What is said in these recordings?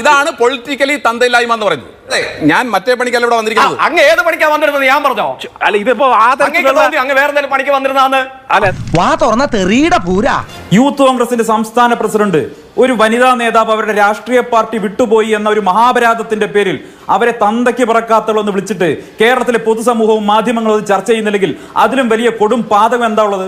ഇതാണ് പൊളിറ്റിക്കലി തന്തയില്ലായ്മ എന്ന് പറയുന്നത്. ഞാൻ മറ്റേ പണിക്കല്ല ഇവിടെ വന്നിരിക്കുന്നത്. അങ്ങ് ഏത് പണിക്കാ വന്നിരുന്നത്? ഞാൻ പറഞ്ഞോ? അല്ല ഇതിപ്പോ അങ്ങ് വേറെ പണിക്ക് വന്നിരുന്നാന്ന് അല്ല. വാ തുറന്ന തെറിയുടെ പൂരാ. യൂത്ത് കോൺഗ്രസിന്റെ സംസ്ഥാന പ്രസിഡന്റ് ഒരു വനിതാ നേതാവ് അവരുടെ രാഷ്ട്രീയ പാർട്ടി വിട്ടുപോയി എന്ന ഒരു മഹാപരാധത്തിന്റെ പേരിൽ അവരെ തന്തയ്ക്ക് പറക്കാത്തുള്ളെന്ന് വിളിച്ചിട്ട് കേരളത്തിലെ പൊതുസമൂഹവും മാധ്യമങ്ങളും അത് ചർച്ച ചെയ്യുന്നില്ലെങ്കിൽ അതിലും വലിയ കൊടും പാതകം എന്താ ഉള്ളത്?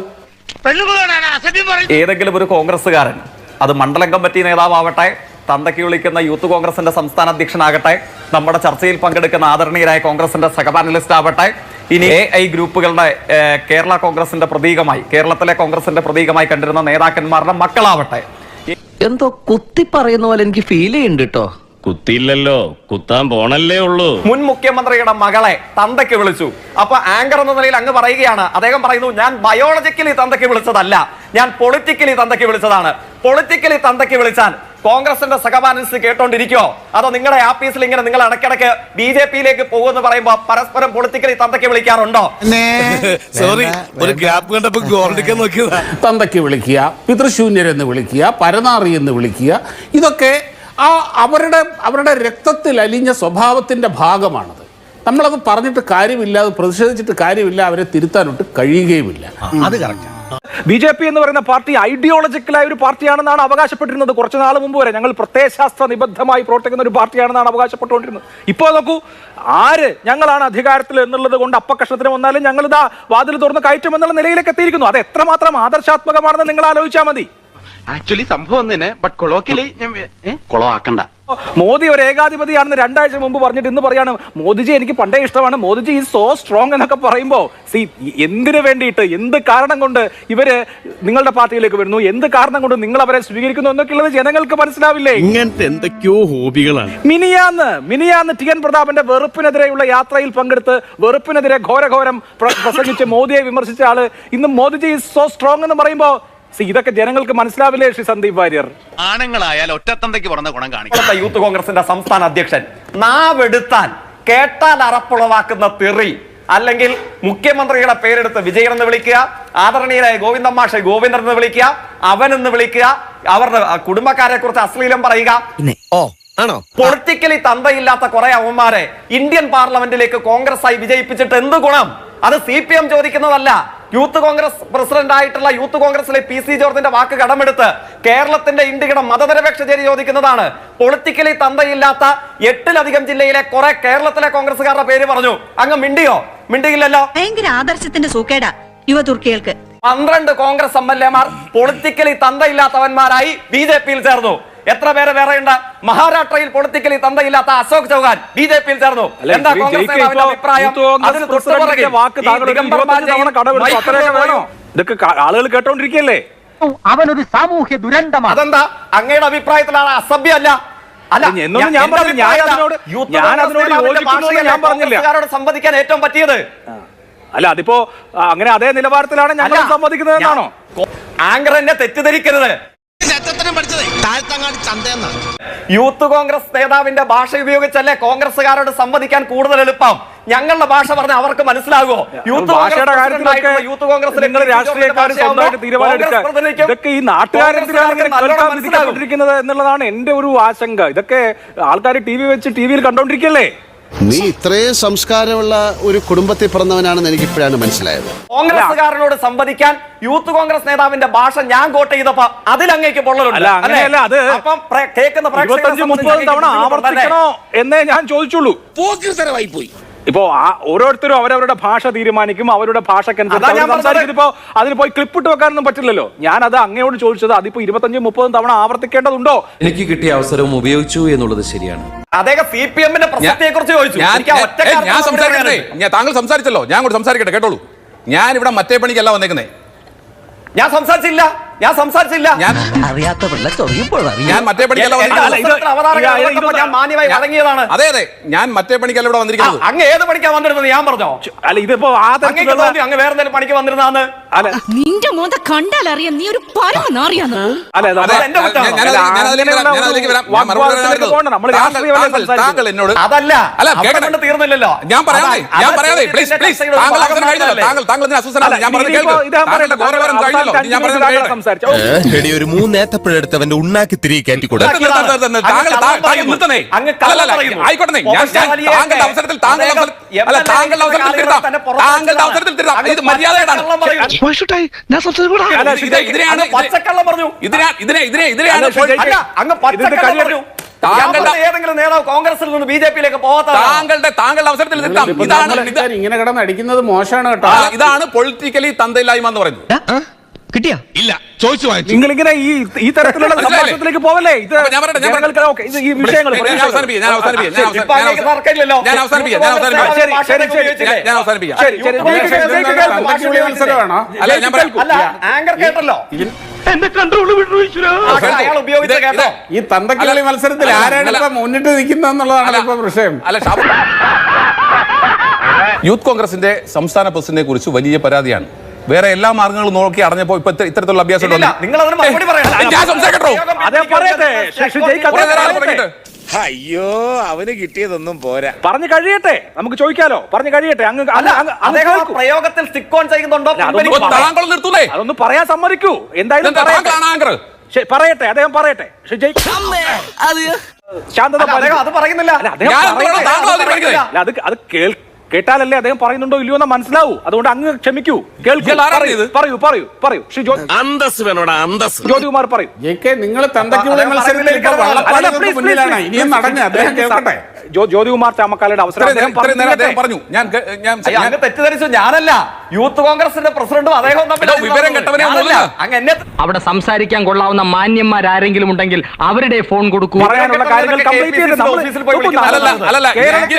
ഏതെങ്കിലും ഒരു കോൺഗ്രസ്സുകാരൻ അത് മണ്ഡലം കമ്മിറ്റി നേതാവട്ടെ തന്തയ്ക്ക് വിളിക്കുന്ന യൂത്ത് കോൺഗ്രസിന്റെ സംസ്ഥാന അധ്യക്ഷനാകട്ടെ നമ്മുടെ ചർച്ചയിൽ പങ്കെടുക്കുന്ന ആദരണീയരായ കോൺഗ്രസിന്റെ സഹപാനലിസ്റ്റ് ആവട്ടെ ഇനി എ ഐ ഗ്രൂപ്പുകളുടെ കേരള കോൺഗ്രസിന്റെ പ്രതീകമായി കേരളത്തിലെ കോൺഗ്രസിന്റെ പ്രതീകമായി കണ്ടിരുന്ന നേതാക്കന്മാരുടെ മക്കളാവട്ടെ. എന്തോ കുത്തി പറയുന്ന പോലെ എനിക്ക് ഫീൽ ചെയ്യുന്നുണ്ട് കേട്ടോ കുത്തിയില്ലല്ലോ കുത്താൻ പോണല്ലേ ഉള്ളൂ. മുൻ മുഖ്യമന്ത്രിയുടെ മകളെ തന്തയ്ക്ക് വിളിച്ചു. അപ്പൊ ആങ്കർ എന്ന നിലയിൽ അങ്ങ് പറയുകയാണ് അദ്ദേഹം പറയുന്നു ഞാൻ ബയോളജിക്കലി തന്തയ്ക്ക് വിളിച്ചതല്ല ഞാൻ പൊളിറ്റിക്കലി തന്തയ്ക്ക് വിളിച്ചതാണ്. പൊളിറ്റിക്കലി തന്തയ്ക്ക് വിളിച്ചാൽ കോൺഗ്രസിന്റെ സഹപാനലിസ്റ്റ് കേട്ടോണ്ടിരിക്കോ അതോ നിങ്ങളുടെ ആപ്പീസിൽ ഇങ്ങനെ നിങ്ങൾ ഇടയ്ക്കിടയ്ക്ക് ബി ജെ പിയിലേക്ക് പോകുമെന്ന് പറയുമ്പോ പരസ്പരം പൊളിറ്റിക്കലി തന്തയ്ക്ക് വിളിക്കാറുണ്ടോ? സോറി ഒരു ഗ്യാപ്പ് കണ്ടപ്പോ ഗോൾഡിക്കാൻ നോക്കിയതാ. തന്തയ്ക്ക് വിളിക്കുക പിതൃശൂന്യരെന്ന് വിളിക്കുക പരനാറി എന്ന് വിളിക്കുക ഇതൊക്കെ ആ അവരുടെ അവരുടെ രക്തത്തിൽ അലിഞ്ഞ സ്വഭാവത്തിന്റെ ഭാഗമാണത്. നമ്മളത് പറഞ്ഞിട്ട് കാര്യമില്ല അത് പ്രതിഷേധിച്ചിട്ട് കാര്യമില്ല അവരെ തിരുത്താനൊട്ട് കഴിയുകയുമില്ല. അത് കറക്റ്റ് ബി ജെ പി എന്ന് പറയുന്ന പാർട്ടി ഐഡിയോളജിക്കലായ ഒരു പാർട്ടിയാണെന്നാണ് അവകാശപ്പെട്ടിരുന്നത്. കുറച്ച് നാൾ മുമ്പ് വരെ ഞങ്ങൾ പ്രത്യയശാസ്ത്ര നിബദ്ധമായി പ്രവർത്തിക്കുന്ന ഒരു പാർട്ടിയാണെന്നാണ് അവകാശപ്പെട്ടുകൊണ്ടിരുന്നത്. ഇപ്പോൾ നോക്കൂ ആര് ഞങ്ങളാണ് അധികാരത്തിൽ എന്നുള്ളത് കൊണ്ട് അപ്പകഷ്ണത്തിന് വന്നാലും ഞങ്ങൾ ഇതാ വാതിൽ തുറന്ന് കയറ്റും എന്നുള്ള നിലയിലേക്ക് എത്തിയിരിക്കുന്നു. അത് എത്രമാത്രം ആദർശാത്മകമാണെന്ന് നിങ്ങൾ ആലോചിച്ചാൽ മതി. ആക്ച്വലി സംഭവം തന്നെ ബട്ട് കൊളോക്കിലി ഞാൻ കൊളമാക്കണ്ട മോദി ഒരു ഏകാധിപതിയാണെന്ന് രണ്ടാഴ്ച മുമ്പ് പറഞ്ഞിട്ട് ഇന്ന് പറയാണ് മോദിജി എനിക്ക് പണ്ടേ ഇഷ്ടമാണ്. മോദിജി ഈ സോ സ്ട്രോങ് എന്നൊക്കെ പറയുമ്പോൾ സി എന്തിനു വേണ്ടിയിട്ട്? എന്ത് കാരണം കൊണ്ട് ഇവർ നിങ്ങളുടെ പാർട്ടിയിലേക്ക് വരുന്നു? എന്ത് കാരണം കൊണ്ട് നിങ്ങൾ അവരെ സ്വീകരിക്കുന്നു? എന്നൊക്കെയുള്ളത് ജനങ്ങൾക്ക് മനസ്സിലാവില്ലേ? ഇങ്ങനത്തെ എന്തൊക്കെയോ ഹോബികളാണ്. മിനിയാന്ന് മിനിയാന്ന് ടി എൻ പ്രതാപന്റെ വെറുപ്പിനെതിരെയുള്ള യാത്രയിൽ പങ്കെടുത്ത് വെറുപ്പിനെതിരെ ഘോരഘോരം പ്രസംഗിച്ച് മോദിയെ വിമർശിച്ച ആൾ ഇന്ന് മോദിജി ഈ സോ സ്ട്രോങ് എന്ന് പറയുമ്പോ സി ഇതൊക്കെ ജനങ്ങൾക്ക് മനസ്സിലാവില്ലേ ശ്രീ സന്ദീപ് വാര്യർ? ആണുങ്ങളായാൽ ഒറ്റത്തന്തയ്ക്ക് പറഞ്ഞ ഗുണം കാണിക്കും. യൂത്ത് കോൺഗ്രസിന്റെ സംസ്ഥാന അധ്യക്ഷൻ നാവെടുത്താൽ കേട്ടാൽ അറപ്പുളവാക്കുന്ന തെറി. അല്ലെങ്കിൽ മുഖ്യമന്ത്രിയുടെ പേരെടുത്ത് വിജയൻ എന്ന് വിളിക്കുക ആദരണീയരായ ഗോവിന്ദൻ മാഷെ ഗോവിന്ദൻ എന്ന് വിളിക്കുക അവൻ എന്ന് വിളിക്കുക അവരുടെ കുടുംബക്കാരെ കുറിച്ച് അശ്ലീലം പറയുക. ഓ ആണോ? പൊളിറ്റിക്കലി തന്തയില്ലാത്ത കുറെ അവന്മാരെ ഇന്ത്യൻ പാർലമെന്റിലേക്ക് കോൺഗ്രസ് ആയി വിജയിപ്പിച്ചിട്ട് എന്ത് ഗുണം? അത് സി പി എം ചോദിക്കുന്നതല്ല. യൂത്ത് കോൺഗ്രസ് പ്രസിഡന്റ് ആയിട്ടുള്ള യൂത്ത് കോൺഗ്രസിലെ പി സി ജോർജിന്റെ വാക്ക് കടമെടുത്ത് കേരളത്തിന്റെ ഇന്ത്യയുടെ മതനിരപേക്ഷ ചേരി ചോദിക്കുന്നതാണ്. പൊളിറ്റിക്കലി തന്തയില്ലാത്ത എട്ടിലധികം ജില്ലയിലെ കുറെ കേരളത്തിലെ കോൺഗ്രസ്സുകാരുടെ പേര് പറഞ്ഞു. അങ്ങ് മിണ്ടിയോ? മിണ്ടിയില്ലല്ലോ. ഭയങ്കര ആദർശത്തിന്റെ സൂക്കേടാ യുവ തുർക്കികൾക്ക് പന്ത്രണ്ട് കോൺഗ്രസ് എം എൽ എമാർ പൊളിറ്റിക്കലി തന്തയില്ലാത്തവന്മാരായി ബി ജെ പിയിൽ ചേർന്നു. എത്ര പേര് വേറെയുണ്ട് മഹാരാഷ്ട്രയിൽ പൊളിറ്റിക്കലി തന്തയില്ലാത്ത അശോക് ചൗഹാൻ ബി ജെ പിയിൽ ചേർന്നു. എന്താ കോൺഗ്രസ് നേതാവിന്റെ അഭിപ്രായം? അതിന്. ഇതൊക്കെ ആളുകൾ കേട്ടോണ്ടിരിക്കല്ലേ അവനൊരു സാമൂഹ്യ ദുരന്തമാണ് അതെന്താ? അങ്ങയുടെ അഭിപ്രായത്തിലാണ് അസഭ്യമല്ല അല്ല. അല്ല, എന്നൊന്നും ഞാൻ- ഞാൻ പറഞ്ഞില്ല. ഞാൻ അതിനോട് ഞാൻ അതിനോട് നേതാവിന്റെ യോജിക്കുന്നു എന്ന് ഭാഷയല്ലേ ഞാൻ പറഞ്ഞില്ല. കോൺഗ്രസ്സുകാരോട് സംവദിക്കാൻ ഏറ്റവും പറ്റിയത്? അല്ല അതിപ്പോ അങ്ങനെ അതേ നിലവാരത്തിലാണ് ഞങ്ങൾ സംവദിക്കുന്നത് എന്നാണോ ആങ്കർ എന്നെ തെറ്റിദ്ധരിക്കരുത്. യൂത്ത് കോൺഗ്രസ് നേതാവിന്റെ ഭാഷ ഉപയോഗിച്ചല്ലേ കോൺഗ്രസ്സുകാരോട് സംവദിക്കാൻ കൂടുതൽ എളുപ്പം? ഞങ്ങളുടെ ഭാഷ പറഞ്ഞ അവർക്ക് മനസ്സിലാകുമോ? യൂത്ത് ഭാഷയുടെ കോൺഗ്രസ് യൂത്ത് നിങ്ങൾ. രാഷ്ട്രീയക്കാർ സ്വന്തമായിട്ട് കോൺഗ്രസ് ഇതൊക്കെ ഈ. വിധിക്കപ്പെട്ടിരിക്കുന്നത് എന്നുള്ളതാണ് എന്റെ ഒരു ആശങ്ക. ഇതൊക്കെ ആൾക്കാർ ടി വി വെച്ച് ടി വിയിൽ കണ്ടോണ്ടിരിക്കല്ലേ? നീ ഇത്രയും സംസ്കാരമുള്ള ഒരു കുടുംബത്തിൽ പിറന്നവനാണെന്ന് എനിക്ക് ഇപ്പോഴാണ് മനസ്സിലായത്. കോൺഗ്രസ്സുകാരനോട് സംവദിക്കാൻ യൂത്ത് കോൺഗ്രസ് നേതാവിന്റെ ഭാഷ ഞാൻ കോട്ട് ചെയ്തപ്പോ അതിലങ്ങേക്ക് പൊള്ളലുണ്ട് അല്ല അങ്ങനെയല്ല അത് അപ്പം കേൾക്കുന്ന എന്നേ ഞാൻ ചോദിച്ചുള്ളൂ. പോയി ഇപ്പോ ആ- ഓരോരുത്തരും അവരവരുടെ ഭാഷ തീരുമാനിക്കും അവരുടെ ഭാഷക്കനുസരിച്ച് ഇപ്പോ. അതിന് പോയി ക്ലിപ്പ് ഇട്ട് വെക്കാനൊന്നും പറ്റില്ലല്ലോ. ഞാൻ അത് അങ്ങയോട് ചോദിച്ചത് അതിപ്പോ ഇരുപത്തഞ്ചും മുപ്പതും തവണ ആവർത്തിക്കേണ്ടതുണ്ടോ? എനിക്ക് കിട്ടിയ അവസരവും ഉപയോഗിച്ചു എന്നുള്ളത് ശരിയാണ്. അദ്ദേഹം സി പി എമ്മിന്റെ കുറിച്ച് ചോദിച്ചു. താങ്കൾ സംസാരിച്ചല്ലോ. ഞാൻ കൂടെ സംസാരിക്കട്ടെ കേട്ടോളൂ. ഞാൻ ഇവിടെ മറ്റേ പണിക്കല്ല വന്നേക്കുന്നേ. ഞാൻ സംസാരിച്ചില്ല. ഞാൻ സംസാരിച്ചില്ല. ഞാൻ അറിയാത്ത പിള്ള ഞാൻ മറ്റേ പണിക്കല്ല ഞാൻ മാന്യമായി വഴങ്ങിയതാണ്. അതെ അതെ. ഞാൻ മറ്റേ പണിക്കല്ല ഇവിടെ വന്നിരിക്കുന്നത്. അങ്ങ് ഏത് പണിക്കാ വന്നിരുന്നത്? ഞാൻ പറഞ്ഞോ? അല്ല ഇതിപ്പോ ആ അങ്ങ് വേറെ എന്തെങ്കിലും പണിക്ക് വന്നിരുന്നാന്ന് അല്ല. നിന്റെ മോന്ത കണ്ടാലറിയാം നീ ഒരു പരമ നാറിയാന്ന്. അല്ല അതെ, എന്റെ കുറ്റമാണോ? ഞാൻ- ഞാൻ അതിലേക്ക് വരാം, ഞാൻ ഞാൻ മറുപടി വാഗ്വാദത്തിലേക്ക് പറയാനുള്ളത്. പോകണ്ട. നമ്മൾ താങ്കൾ- എന്നോട് അതല്ല തീർന്നില്ലല്ലോ. ഞാൻ പറയാതെ ഞാൻ പറയാതെ ചോദ്യത്തിന്റെ പ്ലീസ് പ്ലീസ് താങ്കൾ? താങ്കൾ താങ്കൾ ഇതിന് അസ്വസ്ഥനാണ് ഞാൻ ഇനിയിപ്പോ കേൾക്കും. ഇദ്ദേഹം താങ്കളുടെ പറയട്ടെ, ഗൗരവം കഴിഞ്ഞല്ലോ. ഞാൻ സംസാരിച്ചു. ഒരു മൂന്നേത്തപ്പഴെടുത്തവന്റെ ഉണ്ണാക്കി തിരികെ കയറ്റിക്കൂടെ. ആയിക്കോട്ടെ താങ്കളുടെ അവസരത്തിൽ താങ്കളുടെ അവസരത്തിൽ അല്ല താങ്കളുടെ അവസരത്തിൽ തിരുത്താം താങ്കളുടെ അവസരത്തിൽ തിരുത്താം ഇത് മര്യാദയാണ് ഇതിനെയാണ് ഇതിനെ ഇതിനെ ഇതിനെ ഇതിനെയാണ് അല്ല, ഷുജൈ, അല്ല അങ്ങ് പച്ചക്കള്ളം കഴിയട്ടെ. പറഞ്ഞു. താങ്കളുടെ- ഞാൻ പറഞ്ഞ ഏതെങ്കിലും നേതാവ് കോൺഗ്രസിൽ നിന്ന് ബി ജെ പിയിലേക്ക് പോകാത്തതാണ് താങ്കളുടെ താങ്കളുടെ അവസരത്തിൽ തിരുത്താം ഇതാണ് ഇങ്ങനെ കിടന്ന് അടിക്കുന്നത് മോശമാണ് കേട്ടോ. ഇതാണ് പൊളിറ്റിക്കലി തന്തയില്ലായ്മ എന്ന് പറയുന്നത്. കിട്ടിയാ? ഇല്ല. ചോദിച്ചു വാങ്ങിച്ചു. നിങ്ങൾ ഇങ്ങനെ ഈ ഈ തരത്തിലുള്ള? സംഭാഷണത്തിലേക്ക് പോവല്ലേ? ഇത് ഞാൻ പറയട്ടെ, ഞാൻ പറയട്ടെ. ജനങ്ങൾക്ക് ഓക്കേ, ഇത് ഈ വിഷയങ്ങൾ ഞാൻ അവസാനിപ്പിക്കാം ഞാൻ അവസാനിപ്പിക്കാം ഞാൻ തർക്കമില്ലല്ലോ. ഞാൻ അവസാനിപ്പിക്കാം ഞാൻ അവസാനിപ്പിക്കാം. ശരി, ശരി, ശരി, ഞാൻ- ഞാൻ അവസാനിപ്പിക്കാം. ശരി ശരി. യൂത്ത് കോൺഗ്രസ് ജയിക്ക്, ജയിക്ക്, ഇതെന്താണ് ജയിക്ക്. ഭാഷ തന്തയ്ക്ക് മത്സരമാണോ അല്ല ഞാൻ പറയാം അല്ല ആങ്കർ കേട്ടല്ലോ. എന്റെ കൺട്രോൾ വിട്ടു ആ, അയാൾ ഉപയോഗിച്ച ഇത്- കേട്ടോ. ഈ തന്തക്കിളി മത്സരത്തിൽ അല്ല, ആരാണ് അല്ല. ഇപ്പൊ മുന്നിട്ട് നിൽക്കുന്നതെന്നുള്ളതാണ് ഇപ്പൊ വിഷയം. അല്ല ഷാബു. യൂത്ത് കോൺഗ്രസിന്റെ സംസ്ഥാന പ്രസിഡന്റിനെ കുറിച്ച് വലിയ പരാതിയാണ്. വേറെ എല്ലാ മാർഗങ്ങളും നോക്കി അറിഞ്ഞപ്പോ ഇപ്പൊ ഇത്ത- ഇത്തരത്തിലുള്ള അഭ്യാസം അയ്യോ അവന് കിട്ടിയതൊന്നും പോരാ. പറഞ്ഞു കഴിയട്ടെ. നമുക്ക് ചോദിക്കാലോ. പറഞ്ഞു കഴിയട്ടെ. അങ്ങ് പ്രയോഗത്തിൽ സ്റ്റിക്ക് ഓൺ ചെയ്യുന്നുണ്ടോ? അല്ല, അതൊന്നും? താങ്കൾ പറയാൻ സമ്മതിക്കൂ. എന്തായാലും പറയട്ടെ. അദ്ദേഹം പറയട്ടെ. ശാന്തത. അത് പറയുന്നില്ല. അത് പറയുന്നത്? കേട്ടാലല്ലേ അദ്ദേഹം പറയുന്നുണ്ടോ ഇല്ലയോ എന്ന് മനസ്സിലാവൂ. അതുകൊണ്ട് അങ്ങ് ക്ഷമിക്കൂ. കേൾക്കൂ. പറയൂ? പറയൂ പറയൂ പറയൂ. ശ്രീ ജ്യോ- അന്തസ് വേണോടാ അന്തസ്. ജ്യോതികുമാർ പറയൂ. ജെ നിങ്ങൾ തന്തയ്ക്കുള്ള മത്സരത്തിൽ ഇനിയും please, അദ്ദേഹം കേൾക്കട്ടെ? ജ്യോതികുമാർ ചാമക്കാലയുടെ അവസരം? പറഞ്ഞു ഞാൻ ഞാൻ തെറ്റിദ്ധരിച്ചു ഞാനല്ല യൂത്ത് കോൺഗ്രസിന്റെ പ്രസിഡന്റും അദ്ദേഹം അവിടെ സംസാരിക്കാൻ കൊള്ളാവുന്ന മാന്യന്മാരാരെങ്കിലും ഉണ്ടെങ്കിൽ അവരുടെ ഫോൺ കൊടുക്കൂ പറയാനുള്ള കാര്യങ്ങൾ കംപ്ലീറ്റ് ചെയ്ത് നമ്മൾ പോയി നോക്കൂ, അല്ലല്ല അല്ലല്ല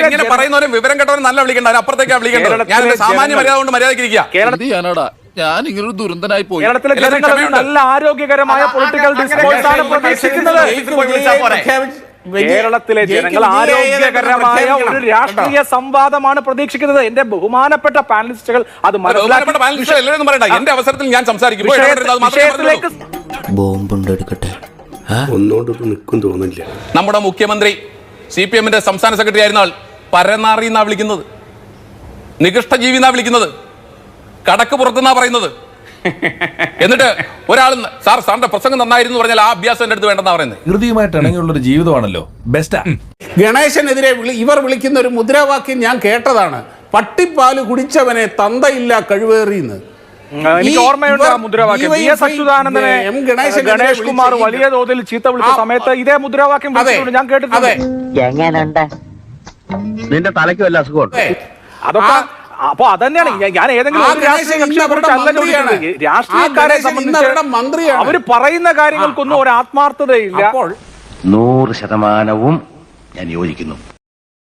ഇങ്ങനെ പറയുന്നവരെ വിവരം കേട്ടവരും നല്ല വിളിക്കണ്ട അപ്പുറത്തേക്കാ വിളിക്കേണ്ടത് ഞാൻ സാമാന്യ മര്യാദ കൊണ്ട് മര്യാദയ്ക്ക് ഇരിക്കുക കേരളത്തിൽ ഞാൻ ഇങ്ങനൊരു ദുരന്തനായി പോയി കേരളത്തിലെ ജനങ്ങൾ നല്ല ആരോഗ്യകരമായ പൊളിറ്റിക്കൽ അങ്ങ് ഡിസ്കോഴ്സ് ആണ് പ്രതീക്ഷിക്കുന്നത് കേരളത്തിലെ ജനങ്ങൾ ആരോഗ്യകരമായ ഒരു രാഷ്ട്രീയ സംവാദമാണ് പ്രതീക്ഷിക്കുന്നത്. എന്റെ ബഹുമാനപ്പെട്ട പാനലിസ്റ്റുകൾ അത് മനസ്സിലാക്കി എന്റെ അവസരത്തിൽ ഞാൻ സംസാരിക്കും. ബോംബുണ്ടെടുക്കട്ടെ. ഒന്നുകൊണ്ടൊന്നും നിൽക്കും തോന്നില്ല നമ്മുടെ മുഖ്യമന്ത്രി സി പി എമ്മിന്റെ സംസ്ഥാന സെക്രട്ടറി ആയിരുന്ന ആൾ പരനാറി എന്നാ വിളിക്കുന്നത്. നികൃഷ്ടജീവി എന്നാ വിളിക്കുന്നത്. കടക്ക് പുറത്തുനിന്നാ പറയുന്നത്. എന്നിട്ട് ഒരാൾ സാർ സാറിന്റെ പ്രസംഗം നന്നായിരുന്നു എന്ന് പറഞ്ഞാൽ ആ അഭ്യാസം എന്റെ അടുത്ത് വേണ്ടെന്നാ പറയുന്നത്. ഹൃദയമായിട്ട് ഇണങ്ങിയുള്ള ഒരു ജീവിതമാണല്ലോ ബെസ്റ്റാ ഗണേശനെതിരെ വിളി ഇവർ വിളിക്കുന്ന ഒരു മുദ്രാവാക്യം ഞാൻ കേട്ടതാണ്. പട്ടിപ്പാൽ കുടിച്ചവനെ തന്തയില്ല കഴിവേറിയെന്ന് എനിക്ക് ഈ ഓർമ്മയുണ്ട് ആ മുദ്രാവാക്യം. വി എസ് DYFI അച്യുതാനന്ദനെ ഗണേഷ് കുമാർ വലിയ തോതിൽ ചീത്ത വിളിച്ച സമയത്ത് ഇതേ മുദ്രാവാക്യം വിളിച്ചിട്ടുണ്ട്. ഞാൻ കേട്ടിട്ടുണ്ട്. നിന്റെ തലയ്ക്ക് വല്ല അസുഖമുണ്ട്. അതൊക്കെ ആ- അപ്പൊ അതന്നെയാണ് ഞാൻ- ഞാൻ ഏതെങ്കിലും ഒരു രാഷ്ട്രീയ കക്ഷിയെ കുറിച്ചല്ല മന്ത്രിയാണ്. ചോദിക്കുന്നത് രാഷ്ട്രീയക്കാരെ സംബന്ധിച്ച് മന്ത്രിയാണ്. അവർ പറയുന്ന കാര്യങ്ങൾക്കൊന്നും ഒരു ആത്മാർത്ഥതയില്ല അപ്പോൾ നൂറ് ശതമാനവും ഞാൻ യോജിക്കുന്നു